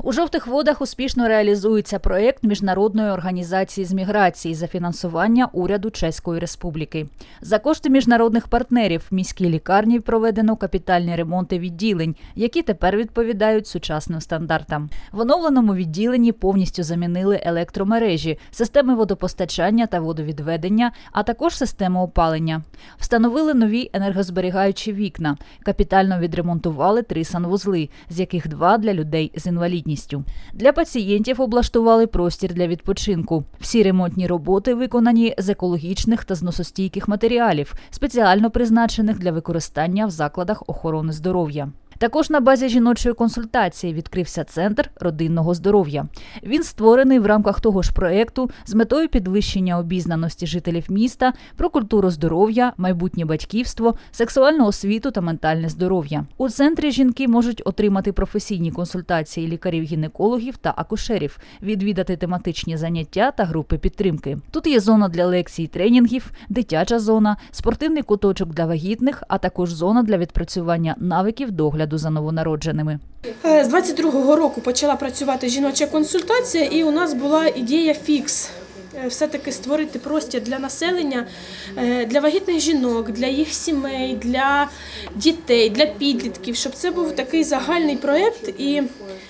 У жовтих водах успішно реалізується проєкт міжнародної організації з міграції за фінансування уряду Чеської Республіки. За кошти міжнародних партнерів в міській лікарні проведено капітальні ремонти відділень, які тепер відповідають сучасним стандартам. В оновленому відділенні повністю замінили електромережі, системи водопостачання та водовідведення, а також систему опалення. Встановили нові енергозберігаючі вікна, капітально відремонтували три санвузли, з яких два для людей з інвалідністю. Для пацієнтів облаштували простір для відпочинку. Всі ремонтні роботи виконані з екологічних та зносостійких матеріалів, спеціально призначених для використання в закладах охорони здоров'я. Також на базі жіночої консультації відкрився центр родинного здоров'я. Він створений в рамках того ж проекту з метою підвищення обізнаності жителів міста про культуру здоров'я, майбутнє батьківство, сексуальну освіту та ментальне здоров'я. У центрі жінки можуть отримати професійні консультації лікарів-гінекологів та акушерів, відвідати тематичні заняття та групи підтримки. Тут є зона для лекцій, тренінгів, дитяча зона, спортивний куточок для вагітних, а також зона для відпрацювання навиків догляду за новонародженими. Е, З 22-го року почала працювати жіноча консультація, і у нас була ідея фікс. е, Все-таки створити простір для населення, е, для вагітних жінок, для їх сімей, для дітей, для підлітків, щоб це був такий загальний проєкт і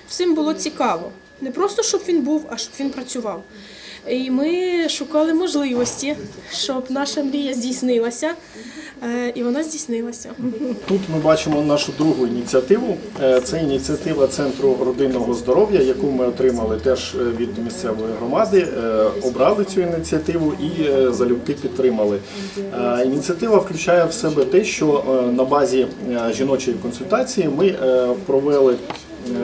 всім було цікаво. Не просто щоб він був, а щоб він працював. І ми шукали можливості, щоб наша мрія здійснилася, Е, і вона здійснилася. Тут ми бачимо нашу другу ініціативу. Е, Це ініціатива Центру родинного здоров'я, яку ми отримали теж е, від місцевої громади. Обрали цю ініціативу і залюбки підтримали. Ініціатива включає в себе те, що на базі жіночої консультації ми провели. Е,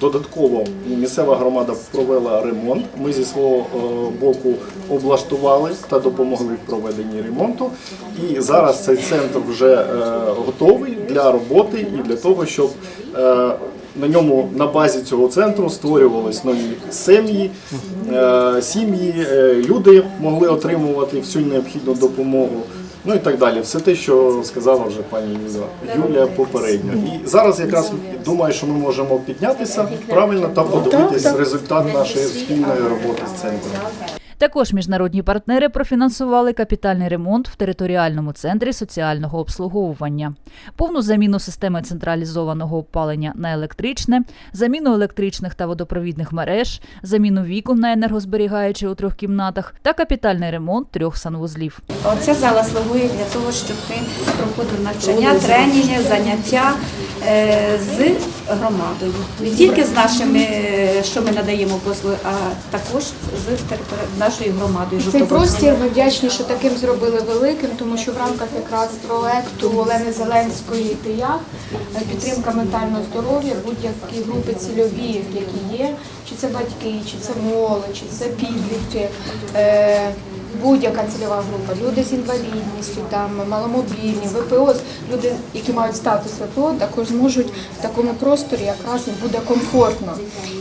Додатково місцева громада провела ремонт. Ми зі свого е, боку облаштували та допомогли в проведенні ремонту. І зараз цей центр вже е, готовий для роботи і для того, щоб на ньому на базі цього центру створювались нові сім'ї, сім'ї, люди могли отримувати всю необхідну допомогу. Ну і так далі, все те, що сказала вже пані Юлія попередньо. І зараз якраз думаю, що ми можемо піднятися правильно та подивитись результат нашої спільної роботи з центром. Також міжнародні партнери профінансували капітальний ремонт в територіальному центрі соціального обслуговування, повну заміну системи централізованого опалення на електричне, заміну електричних та водопровідних мереж, заміну вікон на енергозберігаючі у трьох кімнатах та капітальний ремонт трьох санвузлів. Оця зала слугує для того, щоб ти проходив навчання, тренінги, заняття з громадою. Не тільки з нашими, е, що ми надаємо послуги, а також з нашою громадою. Цей простір ми вдячні, що таким зробили великим, тому що в рамках якраз проекту Олени Зеленської «Ти як?» е, підтримка ментального здоров'я, будь-які групи цільові, які є, чи це батьки, чи це молодь, чи це підлітки. Будь-яка цільова група, люди з інвалідністю, там маломобільні, ВПО, люди, які мають статус ВПО, також зможуть в такому просторі якраз їм буде комфортно.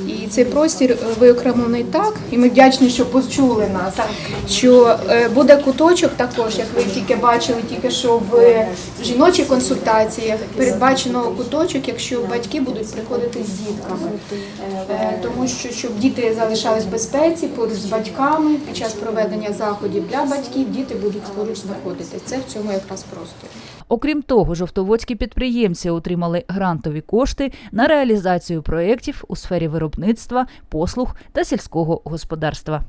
І цей простір е, виокремлений так, і ми вдячні, що почули нас. Що е, буде куточок також, як ви тільки бачили, тільки що в жіночій консультації передбачено куточок, якщо батьки будуть приходити з дітками, Е, тому що щоб діти залишались в безпеці поруч з батьками під час проведення заходів для батьків, діти будуть поруч знаходитися. Це в цьому якраз просторі. Окрім того, жовтоводські підприємці отримали грантові кошти на реалізацію проєктів у сфері виробництва, послуг та сільського господарства.